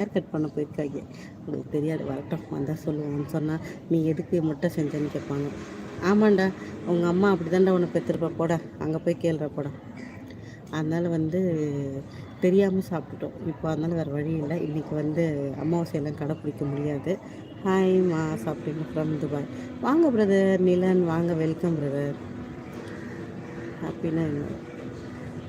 Hair cut பண்ண போயிருக்காங்க. உங்களுக்கு தெரியாது வரட்டும் வந்தால் சொல்லுவோம்னு சொன்னால் நீ எதுக்கு முட்டை செஞ்சேன்னு கேட்பாங்க. ஆமாண்டா உங்கள் அம்மா அப்படி தாண்டா உன்னை பெற்றுருப்பா போட அங்கே போய் கேள்ற போட. அதனால் வந்து தெரியாமல் சாப்பிட்டுட்டோம். இப்போ அதனால் வேறு வழி இல்லை. இன்றைக்கி வந்து அமாவாசையெல்லாம் கடைப்பிடிக்க முடியாது. ஹாய்மா சாப்பிட்டீங்க ஃப்ரம் துபாய் வாங்க பிரதர் நிலன் வாங்க வெல்கம் பிரதர் அப்படின்னா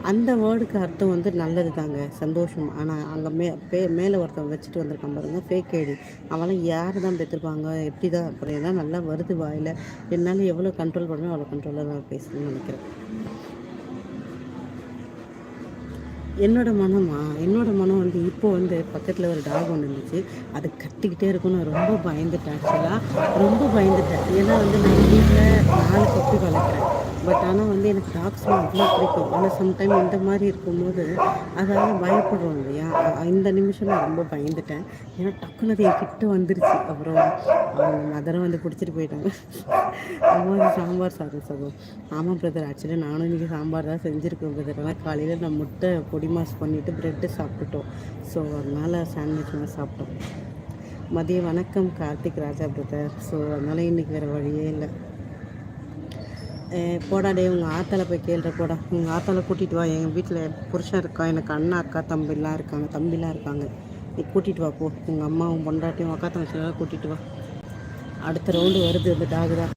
அந்த வேர்டுக்கு அர்த்தம் வந்து நல்லது தாங்க சந்தோஷம். ஆனால் அங்கே மே பே மேலே ஒருத்தன் வச்சுட்டு வந்திருக்கான் பாருங்க ஃபேக் ஐடி அவெல்லாம் யார் தான் பெற்றிருப்பாங்க எப்படி தான் அப்புறம் எல்லாம் நல்லா வருது வாயில்? என்னால் எவ்வளோ கண்ட்ரோல் பண்ணணும் அவ்வளோ கண்ட்ரோலாக தான் பேசணும்னு நினைக்கிறேன். என்னோடய மனமா? என்னோடய மனம் வந்து இப்போ வந்து பக்கத்தில் ஒரு டாக் ஒன்று இருந்துச்சு. அது கத்திக்கிட்டே இருக்கும் ரொம்ப பயந்துட்டேன் ஆக்சுவலாக ரொம்ப பயந்துட்டேன். ஏன்னா வந்து நான் வீட்டில் நாலு பப்பி வளர்க்குறேன். பட் ஆனால் வந்து எனக்கு டாக்ஸ்லாம் அவ்வளோ பிடிக்கும். ஆனால் சம்டைம் இந்த மாதிரி இருக்கும்போது அதாவது பயப்படுறோம் இல்லையா? இந்த நிமிஷம் நான் ரொம்ப பயந்துட்டேன். ஏன்னா டக்குனு அது கிட்ட வந்துருச்சு. அப்புறம் அவங்க மதரை வந்து பிடிச்சிட்டு போயிட்டாங்க. அம்மா சாம்பார் சாதம் சாதம். ஆமாம் பிரதர் ஆக்சுவலி நானும் இன்றைக்கி சாம்பார் தான் செஞ்சுருக்கேன் பிரதர் ஆனால் காலையில் நான் முட்டை பொடி மாஸ் பண்ணிவிட்டு ப்ரெட்டு சாப்பிட்டுட்டோம். ஸோ அதனால் சாண்ட்விச் தான் சாப்பிட்டோம். மதிய வணக்கம் கார்த்திக் ராஜா பிரதர் ஸோ அதனால் இன்றைக்கி வேறு வழியே இல்லை. போடா டே உங்கள் ஆத்தால போய் கேள்ற போடா. உங்கள் ஆத்தால கூட்டிகிட்டு வா. எங்கள் வீட்டில் புருஷன் இருக்கான். எனக்கு அண்ணா அக்கா தம்பிலாம் இருக்காங்க. தம்பிலாம் இருக்காங்க. நீ கூட்டிகிட்டு வா போ. உங்கள் அம்மாவும் பொண்டாட்டியும் அக்கா தங்கச்சியெல்லாம் கூட்டிகிட்டு வா. அடுத்த ரவுண்டு வருது இந்த டாக் தான்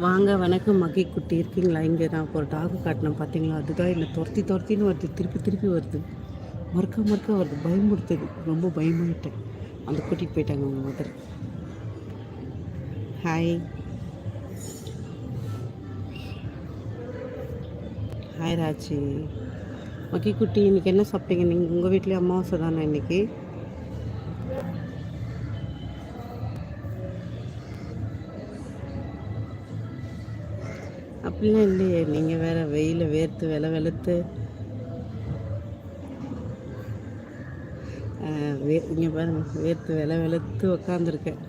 வாங்க வணக்கம் மகை குட்டி இருக்கீங்களா? இங்கே நான் ஒரு டாகு காட்டினேன் பார்த்தீங்களா அதுதான் என்னை துரத்தி துரத்தின்னு வருது திருப்பி திருப்பி வருது. மறுக்க மறுக்க வருது பயமுறுத்துது. ரொம்ப பயமாயிட்டேன். அந்த கூட்டிகிட்டு போயிட்டாங்க அவங்க mother hi hi Raji. Mahi குட்டி இன்றைக்கி என்ன சாப்பிட்டீங்க? நீங்கள் உங்கள் வீட்லேயே அமாவாசை தானே இன்னைக்கு? அப்படிலாம் இல்லையே. நீங்கள் வேற வெயில வேர்த்து வெலை வெளுத்து. வே இங்கே பாருங்க. வேர்த்து வெலை வெளுத்து உக்காந்துருக்கேன்.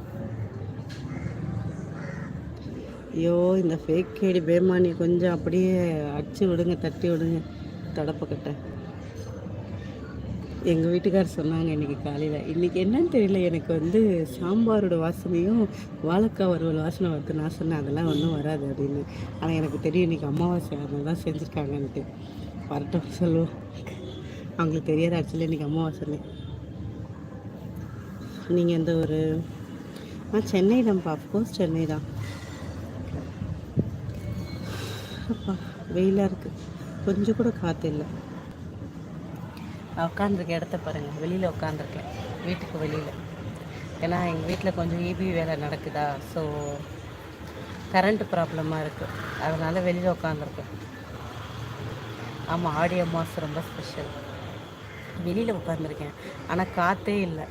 ஐயோ இந்த ஃபேக் கேடி பேமானி கொஞ்சம் அப்படியே அடிச்சு விடுங்க தட்டி விடுங்க. தடப்பக்கட்டை எங்கள் வீட்டுக்கார் சொன்னாங்க இன்றைக்கி காலையில். இன்றைக்கி என்னன்னு தெரியல எனக்கு வந்து சாம்பாரோட வாசனையும் வாழைக்காய் வறுவல் வாசனை வருது நான் சொன்னேன். அதெல்லாம் ஒன்றும் வராது அப்படின்னு. ஆனால் எனக்கு தெரியும் இன்றைக்கி அமாவாசை அதனால தான் செஞ்சுருக்காங்கன்ட்டு. வரட்டும் சொல்லுவோம். அவங்களுக்கு தெரியாது ஆக்சுவலி இன்றைக்கி அமாவாசை நீங்கள் எந்த ஒரு ஆ சென்னை தான்ப்பா அஃப்கோர்ஸ் சென்னை தான். அப்பா வெயிலாக இருக்குது கொஞ்சம் கூட காற்று இல்லை. நான் உட்காந்துருக்க இடத்த பாருங்கள் வெளியில் உட்காந்துருக்கேன் வீட்டுக்கு வெளியில். ஏன்னா எங்கள் வீட்டில் கொஞ்சம் இபி வேலை நடக்குதா? ஸோ கரண்ட் ப்ராப்ளமாக இருக்குது அதனால் வெளியில் உட்காந்துருக்கேன் ஆமாம் ஆடி அமாவாசை ரொம்ப ஸ்பெஷல் வெளியில் உட்காந்துருக்கேன் ஆனால் காற்றே இல்லை.